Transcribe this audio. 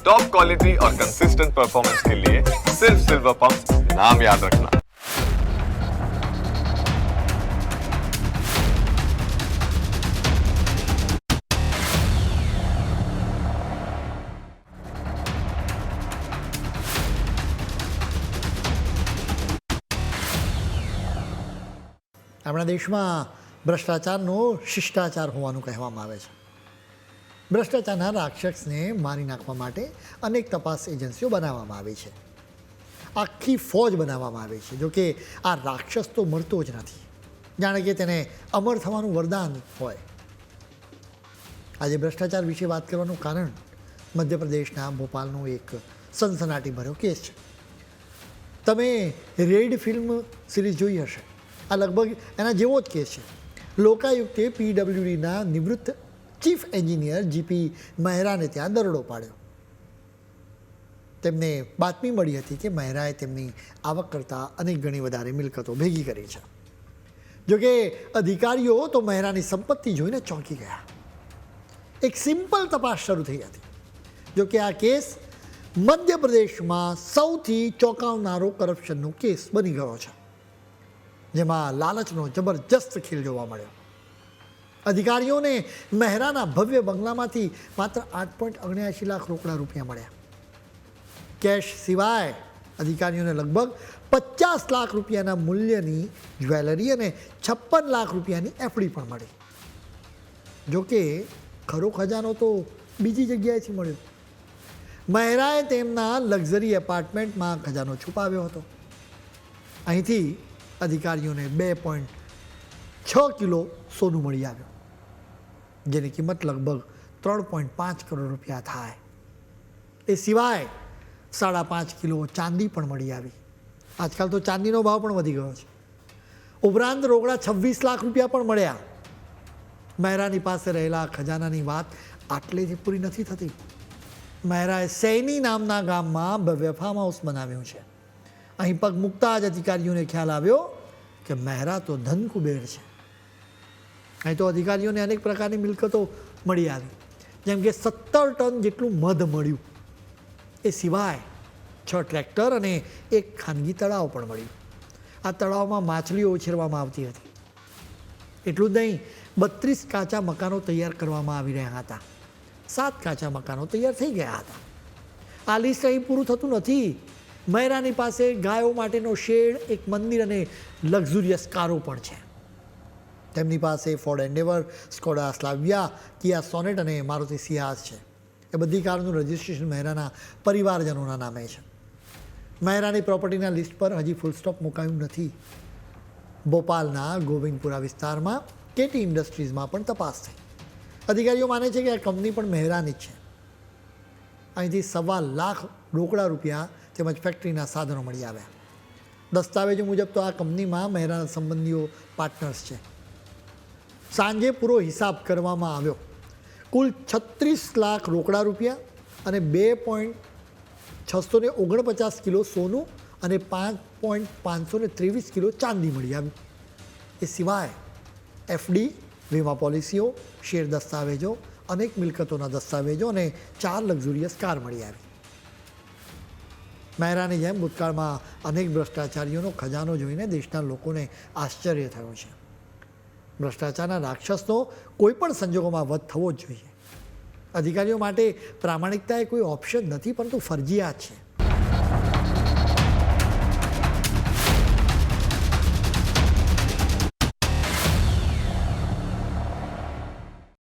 Top quality और consistent performance के लिए सिर्फ सिल्वर पंप नाम याद रखना આપણા દેશમાં ભ્રષ્ટાચારનો શિષ્ટાચાર હોવાનું કહેવામાં આવે છે ભ્રષ્ટાચારના રાક્ષસને મારી નાખવા માટે અનેક તપાસ એજન્સીઓ બનાવવામાં આવી છે. આખી ફોજ બનાવવામાં આવી છે. જોકે આ રાક્ષસ તો મળતો જ નથી. જાણે કે તેને અમર થવાનું વરદાન હોય. આજે ભ્રષ્ટાચાર વિશે વાત કરવાનું કારણ મધ્યપ્રદેશના ભોપાલનો એક સનસનાટી ભર્યો કેસ છે. તમે રેડ ફિલ્મ સિરીઝ જોઈ હશે. આ લગભગ એના જેવો જ કેસ છે. લોકાયુક્તે પીડબ્લ્યુડીના નિવૃત્ત ચીફ એન્જિનિયર જીપી મહેરાને ત્યાં દરોડો પાડ્યો. તેમને બાતમી મળી હતી કે મહેરાએ તેમની આવક કરતાં અનેક ગણી વધારે મિલકતો ભેગી કરી છે. જોકે અધિકારીઓ તો મહેરાની સંપત્તિ જોઈને ચોંકી ગયા. એક સિમ્પલ તપાસ શરૂ થઈ હતી. જોકે આ કેસ મધ્યપ્રદેશમાં સૌથી ચોંકાવનારો કરપ્શનનો કેસ બની ગયો છે. જેમાં લાલચનો જબરજસ્ત ખીલ જોવા મળ્યો. અધિકારીઓને મહેરાના ભવ્ય બંગલામાંથી માત્ર આઠ પોઈન્ટ ઓગણ્યાસી લાખ રોકડા રૂપિયા મળ્યા. કેશ સિવાય અધિકારીઓને લગભગ પચાસ લાખ રૂપિયાના મૂલ્યની જ્વેલરી અને છપ્પન લાખ રૂપિયાની એફડી પણ મળી. જોકે ખરો ખજાનો તો બીજી જગ્યાએથી મળ્યો. મહેરાએ તેમના લક્ઝરી એપાર્ટમેન્ટમાં ખજાનો છુપાવ્યો હતો. અહીંથી અધિકારીઓને બે પોઈન્ટ છ કિલો સોનું મળી આવ્યું. જેની કિંમત લગભગ ત્રણ પોઈન્ટ પાંચ કરોડ રૂપિયા થાય. એ સિવાય સાડા પાંચ કિલો ચાંદી પણ મળી આવી. આજકાલ તો ચાંદીનો ભાવ પણ વધી ગયો છે. ઉપરાંત રોકડા છવ્વીસ લાખ રૂપિયા પણ મળ્યા. મહેરાની પાસે રહેલા ખજાનાની વાત આટલેથી પૂરી નથી થતી. મહેરાએ સૈની નામના ગામમાં ભવ્ય હાઉસ બનાવ્યું છે. અહીં પગ મૂકતા જ અધિકારીઓને ખ્યાલ આવ્યો કે મહેરા તો ધન કુબેર છે. અહીં તો અધિકારીઓને અનેક પ્રકારની મિલકતો મળી આવી. જેમ કે સત્તર ટન જેટલું મધ મળ્યું. એ સિવાય છ ટ્રેક્ટર અને એક ખાનગી તળાવ પણ મળ્યું આ તળાવમાં માછલીઓ ઉછેરવામાં આવતી હતી. એટલું જ નહીં, બત્રીસ કાચા મકાનો તૈયાર કરવામાં આવી રહ્યા હતા. સાત કાચા મકાનો તૈયાર થઈ ગયા હતા. આ લિસ્ટ અહીં પૂરું થતું નથી. મહેરાની પાસે ગાયો માટેનો શેડ, એક મંદિર અને લક્ઝુરિયસ કારો પણ છે. તેમની પાસે Ford Endeavour Skoda Slavia Kia Sonet અને મારુતિ સિયાઝ છે. એ બધી કારોનું રજિસ્ટ્રેશન મહેરાના પરિવારજનોના નામે છે. મહેરાની પ્રોપર્ટીના લિસ્ટ પર હજી ફૂલ સ્ટોપ મુકાયું નથી. ભોપાલના ગોવિંદપુરા વિસ્તારમાં કેટી ઇન્ડસ્ટ્રીઝમાં પણ તપાસ થઈ. અધિકારીઓ માને છે કે આ કંપની પણ મહેરાની જ છે. અહીંથી સવા લાખ રોકડા રૂપિયા તેમજ ફેક્ટરીના સાધનો મળી આવ્યા. દસ્તાવેજો મુજબ તો આ કંપનીમાં મહેરાના સંબંધીઓ પાર્ટનર્સ છે. સાંજે પૂરો હિસાબ કરવામાં આવ્યો. કુલ છત્રીસ લાખ રોકડા રૂપિયા અને બે પોઈન્ટ છસો ને ઓગણપચાસ કિલો સોનું અને પાંચ પોઈન્ટ પાંચસો ને ત્રેવીસ કિલો ચાંદી મળી આવી. એ સિવાય એફડી, વીમા પોલિસીઓ, શેર દસ્તાવેજો, અનેક મિલકતોના દસ્તાવેજો અને ચાર લક્ઝુરિયસ કાર મળી આવી. મહેરાની જેમ ભૂતકાળમાં અનેક ભ્રષ્ટાચારીઓનો ખજાનો જોઈને દેશના લોકોને આશ્ચર્ય થયું છે. ભ્રષ્ટાચારના રાક્ષસનો કોઈ પણ સંજોગોમાં વધ થવો જ જોઈએ. અધિકારીઓ માટે પ્રામાણિકતા એ કોઈ ઓપ્શન નથી, પરંતુ ફરજિયાત છે.